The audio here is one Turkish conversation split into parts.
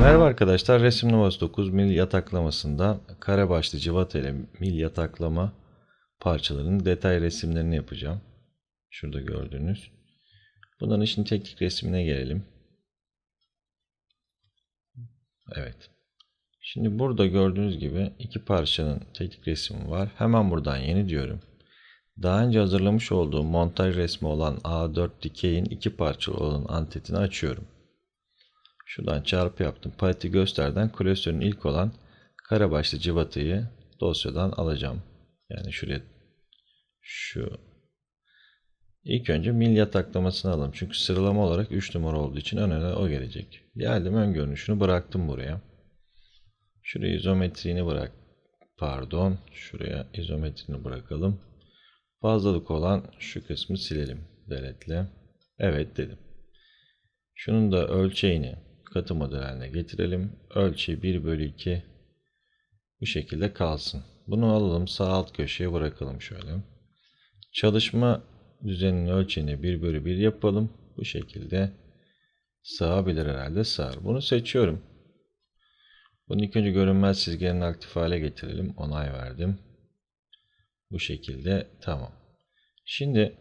Merhaba arkadaşlar, resim numarası 9 mil yataklamasında kare başlı cıvata mil yataklama parçalarının detay resimlerini yapacağım. Şurada gördüğünüz. Bunların için teknik resmine gelelim. Evet. Şimdi burada gördüğünüz gibi iki parçanın teknik resmi var. Hemen buradan yeni diyorum. Daha önce hazırlamış olduğum montaj resmi olan A4 dikeyin iki parçalı olan antetini açıyorum. Şuradan çarpı yaptım. Paleti gösterden klasörün ilk olan kare başlı cıvatayı dosyadan alacağım. Yani şuraya şu ilk önce mil yataklamasını alalım. Çünkü sıralama olarak 3 numara olduğu için önüne o gelecek. Geldim ön görünüşünü bıraktım buraya. Şuraya izometriğini bırak. Pardon. Şuraya izometrini bırakalım. Fazlalık olan şu kısmı silelim. Deletle. Evet dedim. Şunun da ölçeğini katı model haline getirelim. Ölçeği 1 bölü 2 bu şekilde kalsın. Bunu alalım sağ alt köşeye bırakalım şöyle. Çalışma düzeninin ölçeğini 1 bölü 1 yapalım. Bu şekilde sığabilir herhalde sığar. Bunu seçiyorum. Bunu ilk önce görünmez çizgilerini aktif hale getirelim. Onay verdim. Bu şekilde tamam. Şimdi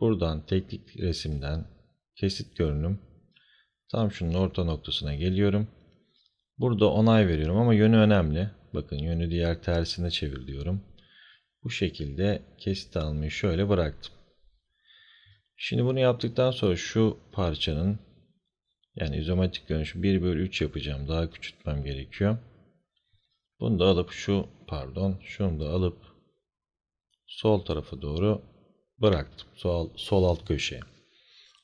buradan teknik resimden kesit görünüm tam şunun orta noktasına geliyorum. Burada onay veriyorum ama yönü önemli. Bakın yönü diğer tersine çevir diyorum. Bu şekilde kesit almayı şöyle bıraktım. Şimdi bunu yaptıktan sonra şu parçanın yani izometrik görünüşü 1 bölü 3 yapacağım. Daha küçültmem gerekiyor. Bunu da alıp şu pardon şunu da alıp sol tarafa doğru bıraktım. Sol, sol alt köşeye.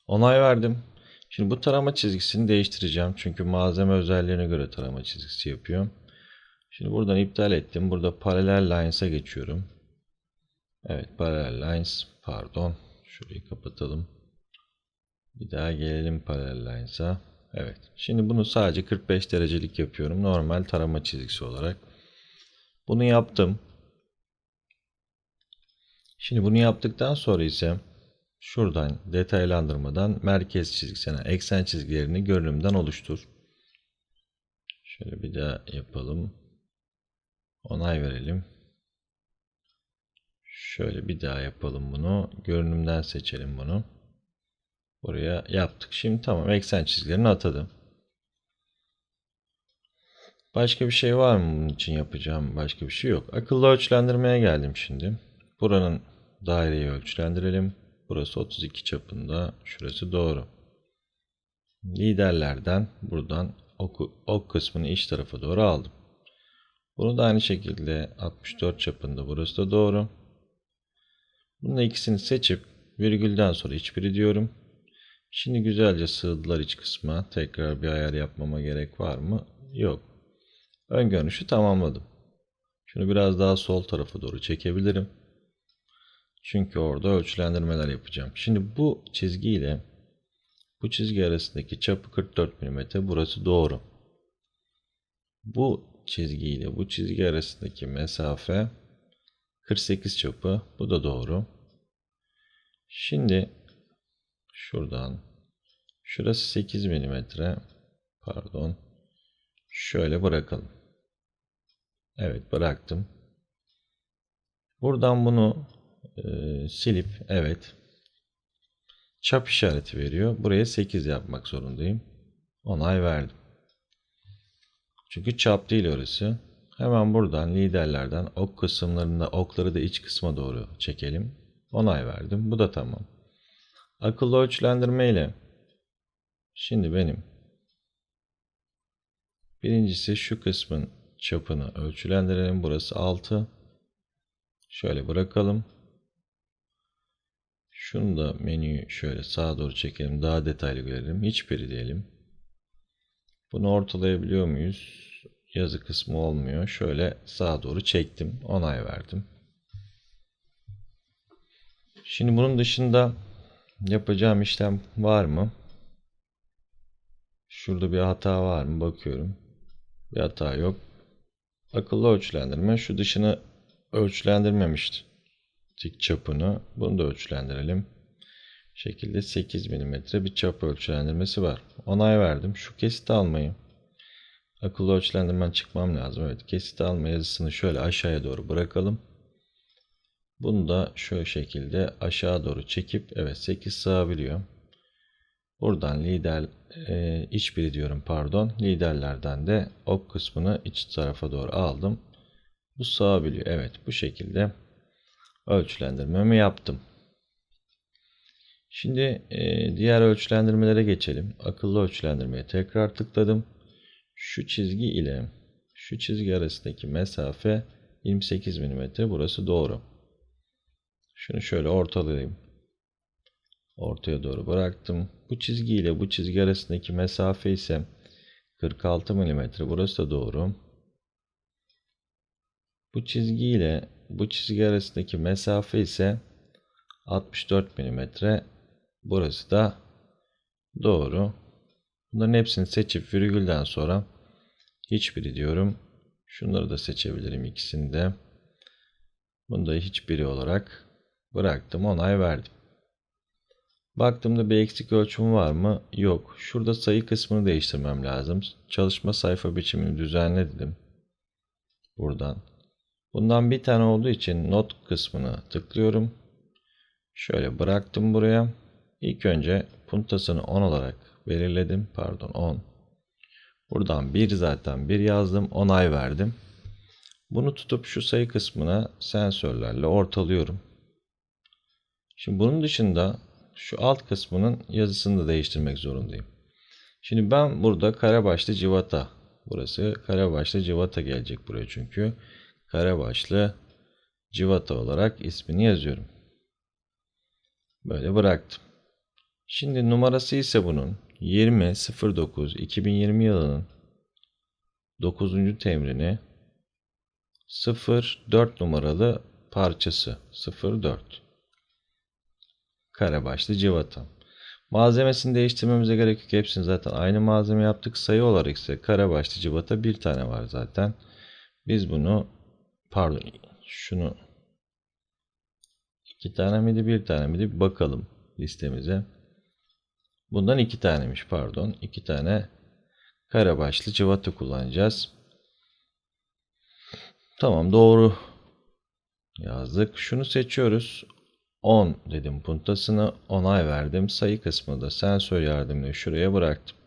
Onay verdim. Şimdi bu tarama çizgisini değiştireceğim. Çünkü malzeme özelliğine göre tarama çizgisi yapıyor. Şimdi buradan iptal ettim. Burada paralel lines'a geçiyorum. Evet paralel lines pardon. Şurayı kapatalım. Bir daha gelelim paralel lines'a. Evet. Şimdi bunu sadece 45 derecelik yapıyorum. Normal tarama çizgisi olarak. Bunu yaptım. Şimdi bunu yaptıktan sonra ise şuradan detaylandırmadan merkez çizgisine eksen çizgilerini görünümden oluştur. Şöyle bir daha yapalım. Onay verelim. Şöyle bir daha yapalım bunu. Görünümden seçelim bunu. Buraya yaptık. Şimdi tamam eksen çizgilerini atadım. Başka bir şey var mı bunun için yapacağım? Başka bir şey yok. Akıllı ölçülendirmeye geldim şimdi. Buranın daireyi ölçülendirelim. Burası 32 çapında. Şurası doğru. Liderlerden buradan ok, ok kısmını iç tarafa doğru aldım. Bunu da aynı şekilde 64 çapında. Burası da doğru. Bunun ikisini seçip virgülden sonra hiçbiri diyorum. Şimdi güzelce sığdılar iç kısma. Tekrar bir ayar yapmama gerek var mı? Yok. Ön görünüşü tamamladım. Şunu biraz daha sol tarafa doğru çekebilirim. Çünkü orada ölçülendirmeler yapacağım. Şimdi bu çizgi ile bu çizgi arasındaki çapı 44 mm. Burası doğru. Bu çizgi ile bu çizgi arasındaki mesafe 48 çapı. Bu da doğru. Şimdi şuradan şurası 8 mm. Pardon. Şöyle bırakalım. Evet bıraktım. Buradan bunu e, silip evet çap işareti veriyor. Buraya 8 yapmak zorundayım. Onay verdim. Çünkü çap değil orası. Hemen buradan liderlerden ok kısımlarında okları da iç kısma doğru çekelim. Onay verdim. Bu da tamam. Akıllı ölçülendirme ile şimdi benim birincisi şu kısmın çapını ölçülendirelim. Burası 6. Şöyle bırakalım. Şunu da menüyü şöyle sağa doğru çekelim. Daha detaylı görelim. Hiçbiri diyelim. Bunu ortalayabiliyor muyuz? Yazı kısmı olmuyor. Şöyle sağa doğru çektim. Onay verdim. Şimdi bunun dışında yapacağım işlem var mı? Şurada bir hata var mı? Bakıyorum. Bir hata yok. Akıllı ölçülendirme şu dışını ölçülendirmemiştik çapını. Bunu da ölçülendirelim. Şekilde 8 mm bir çap ölçülendirmesi var. Onay verdim. Şu kesit almayı akıllı ölçülendirmen çıkmam lazım. Evet kesit alma yazısını şöyle aşağıya doğru bırakalım. Bunu da şu şekilde aşağı doğru çekip evet 8 sığabiliyor. Buradan lider e, iç biri diyorum pardon. Liderlerden de ok kısmını iç tarafa doğru aldım. Bu sığabiliyor. Evet bu şekilde ölçülendirmemi yaptım. Şimdi e, diğer ölçülendirmelere geçelim. Akıllı ölçülendirmeye tekrar tıkladım. Şu çizgi ile şu çizgi arasındaki mesafe 28 mm. Burası doğru. Şunu şöyle ortalayayım. Ortaya doğru bıraktım. Bu çizgi ile bu çizgi arasındaki mesafe ise 46 mm. Burası da doğru. Bu çizgi ile bu çizgi arasındaki mesafe ise 64 mm. Burası da doğru. Bunların hepsini seçip virgülden sonra hiçbiri diyorum. Şunları da seçebilirim ikisini de. Bunu da hiçbiri olarak bıraktım. Onay verdim. Baktığımda bir eksik ölçüm var mı? Yok. Şurada sayı kısmını değiştirmem lazım. Çalışma sayfa biçimini düzenle dedim. Buradan. Bundan bir tane olduğu için not kısmını tıklıyorum. Şöyle bıraktım buraya. İlk önce puntasını 10 olarak belirledim. Pardon 10. Buradan 1 zaten 1 yazdım. Onay verdim. Bunu tutup şu sayı kısmına sensörlerle ortalıyorum. Şimdi bunun dışında şu alt kısmının yazısını da değiştirmek zorundayım. Şimdi ben burada kare başlı civata. Burası kare başlı civata gelecek buraya çünkü. Kare başlı civata olarak ismini yazıyorum. Böyle bıraktım. Şimdi numarası ise bunun 20.09 2020 yılının 9. temrini 04 numaralı parçası 04 kare başlı civata. Malzemesini değiştirmemize gerek yok. Hepsini zaten aynı malzeme yaptık. Sayı olarak ise kare başlı civata bir tane var zaten. Biz bunu pardon şunu iki tane miydi bir tane miydi bakalım listemize. Bundan iki tanemiş pardon. iki tane kare başlı cıvata kullanacağız. Tamam doğru yazdık. Şunu seçiyoruz. 10 dedim puntasını onay verdim. Sayı kısmını da sensör yardımıyla şuraya bıraktım.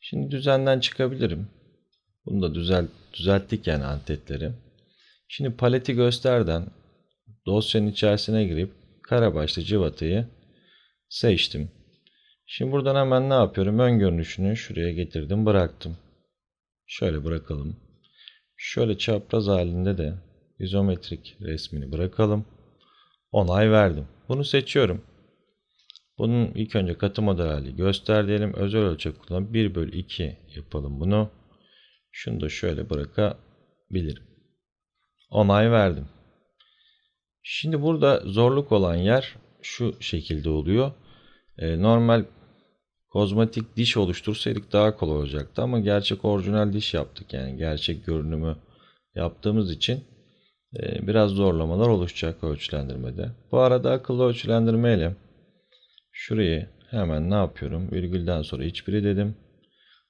Şimdi düzenden çıkabilirim. Bunu da düzelt, düzelttik yani antetleri. Şimdi paleti gösterden dosyanın içerisine girip kare başlı cıvatayı seçtim. Şimdi buradan hemen ne yapıyorum? Ön görünüşünü şuraya getirdim bıraktım. Şöyle bırakalım. Şöyle çapraz halinde de izometrik resmini bırakalım. Onay verdim. Bunu seçiyorum. Bunun ilk önce katı model hali. Özel ölçek kullanıp 1 bölü 2 yapalım bunu. Şunu da şöyle bırakabilirim. Onay verdim. Şimdi burada zorluk olan yer şu şekilde oluyor. E, normal kozmetik diş oluştursaydık daha kolay olacaktı ama gerçek orijinal diş yaptık yani gerçek görünümü yaptığımız için biraz zorlamalar oluşacak ölçülendirmede. Bu arada akıllı ölçülendirme ile şurayı hemen ne yapıyorum? Virgülden sonra hiçbiri dedim.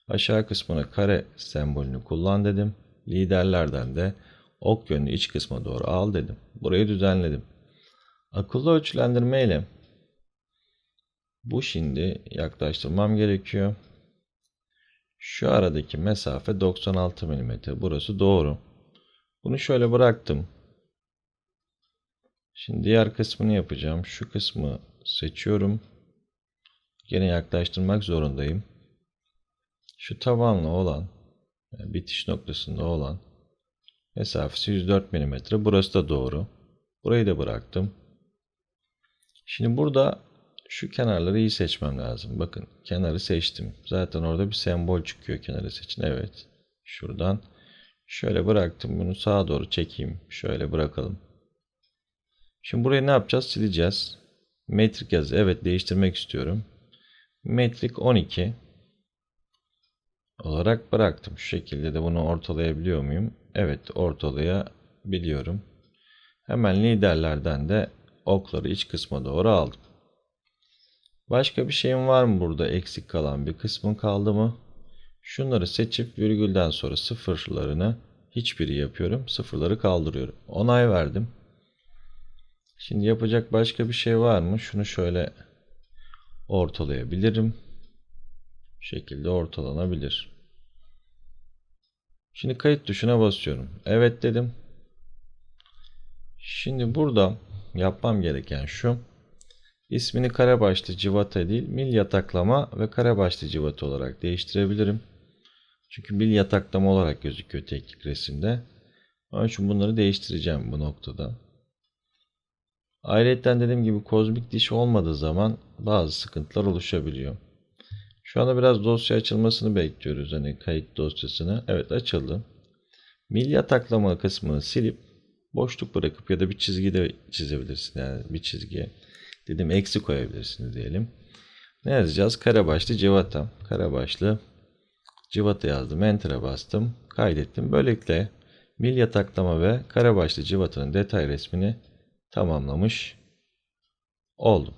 Aşağı kısmına kare sembolünü kullan dedim. Liderlerden de ok yönlü iç kısma doğru al dedim. Burayı düzenledim. Akıllı ölçülendirme ile bu şimdi yaklaştırmam gerekiyor. Şu aradaki mesafe 96 mm. Burası doğru. Bunu şöyle bıraktım. Şimdi diğer kısmını yapacağım. Şu kısmı seçiyorum. Gene yaklaştırmak zorundayım. Şu tabanla olan yani bitiş noktasında olan mesafesi 104 mm. Burası da doğru. Burayı da bıraktım. Şimdi burada şu kenarları iyi seçmem lazım. Bakın kenarı seçtim. Zaten orada bir sembol çıkıyor kenarı seçin. Evet. Şuradan şöyle bıraktım. Bunu sağa doğru çekeyim. Şöyle bırakalım. Şimdi burayı ne yapacağız? Sileceğiz. Metrik yazı. Evet değiştirmek istiyorum. Metrik 12 olarak bıraktım. Şu şekilde de bunu ortalayabiliyor muyum? Evet ortalayabiliyorum. Hemen liderlerden de okları iç kısma doğru aldım. Başka bir şeyim var mı burada eksik kalan bir kısmın kaldı mı? Şunları seçip virgülden sonra sıfırlarını hiçbiri yapıyorum. Sıfırları kaldırıyorum. Onay verdim. Şimdi yapacak başka bir şey var mı? Şunu şöyle ortalayabilirim. Bu şekilde ortalanabilir. Şimdi kayıt tuşuna basıyorum. Evet dedim. Şimdi burada yapmam gereken şu. İsmini kare başlı civata değil mil yataklama ve kare başlı civata olarak değiştirebilirim. Çünkü mil yataklama olarak gözüküyor teknik resimde. Onun için bunları değiştireceğim bu noktada. Ayrıca dediğim gibi kozmik diş olmadığı zaman bazı sıkıntılar oluşabiliyor. Şu anda biraz dosya açılmasını bekliyoruz. Hani kayıt dosyasını. Evet açıldı. Mil yataklama kısmını silip boşluk bırakıp ya da bir çizgi de çizebilirsin. Yani bir çizgiye dedim eksi koyabilirsiniz diyelim. Ne yazacağız? Kare başlı civata. Kare başlı civata yazdım. Enter'a bastım. Kaydettim. Böylelikle mil yataklama ve kare başlı civatanın detay resmini tamamlamış oldum.